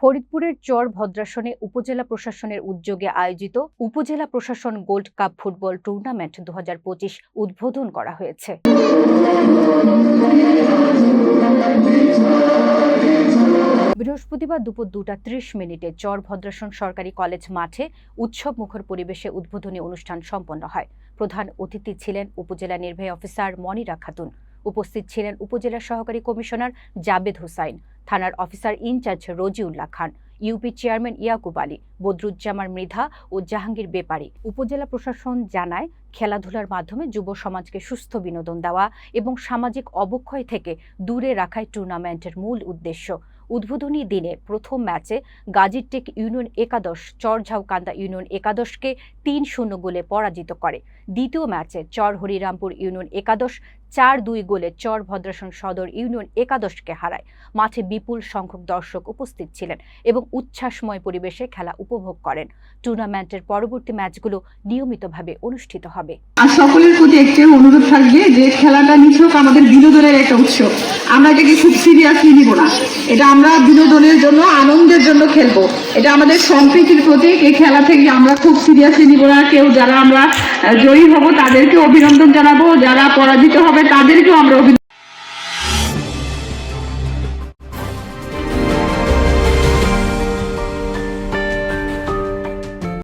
ফরিদপুরের চর ভদ্রাসনে উপজেলা প্রশাসনের উদ্যোগে আয়োজিত উপজেলা প্রশাসন গোল্ড কাপ ফুটবল টুর্নামেন্ট দু হাজার পঁচিশ উদ্বোধন করা হয়েছে। বৃহস্পতিবার দুপুর দুটা ত্রিশ মিনিটে চর ভদ্রাসন সরকারি কলেজ মাঠে উৎসব মুখর পরিবেশে উদ্বোধনী অনুষ্ঠান সম্পন্ন হয়। প্রধান অতিথি ছিলেন উপজেলা নির্বাহী অফিসার মনিরা খাতুন। উপস্থিত ছিলেন উপজেলা সহকারী কমিশনার জাবেদ হুসাইন। থানার officer in charge Rajiullah Khan, UP chairman Yakub Ali, Badruzzaman Mridha ও জাহাঙ্গীর বেপারী। উপজেলা প্রশাসন জানায়, খেলাধুলার মাধ্যমে যুব সমাজকে সুস্থ বিনোদন দেওয়া এবং সামাজিক অবক্ষয় থেকে দূরে রাখাই টুর্নামেন্টের মূল উদ্দেশ্য। উদ্বোধনী দিনে প্রথম ম্যাচে গাজীরটেক ইউনিয়ন একাদশ, চরঝাউকান্দা ইউনিয়ন একাদশকে তিন শূন্য গোলে পরাজিত করে। দ্বিতীয় ম্যাচে চর হরিরামপুর ইউনিয়ন একাদশ চার দুই গোলে চর ভদ্রাসন সদর ইউনিয়ন একাদশকে হারায়। মাঠে বিপুল সংখ্যক দর্শক উপস্থিত ছিলেন এবং উচ্ছ্বাসময় পরিবেশে খেলা উপভোগ করেন। টুর্নামেন্টের পরবর্তী ম্যাচগুলো নিয়মিতভাবে অনুষ্ঠিত হবে। আর সকলের প্রতি একটি অনুরোধ থাকবে যে খেলাটা নিছক আমাদের বিনোদনের একটা উৎসব আমরা এটাকে খুব সিরিয়াসলি নিব না। এটা আমরা বিনোদনের জন্য, আনন্দের জন্য খেলব। এটা আমাদের সম্প্রীতির প্রতীক। এই খেলা থেকে আমরা খুব সিরিয়াসলি নিব না। কেউ যারা আমরা জয়ী হব তাদেরকে অভিনন্দন জানাব। যারা পরাজিত হবে, তাদেরকেও আমরা অভিনন্দন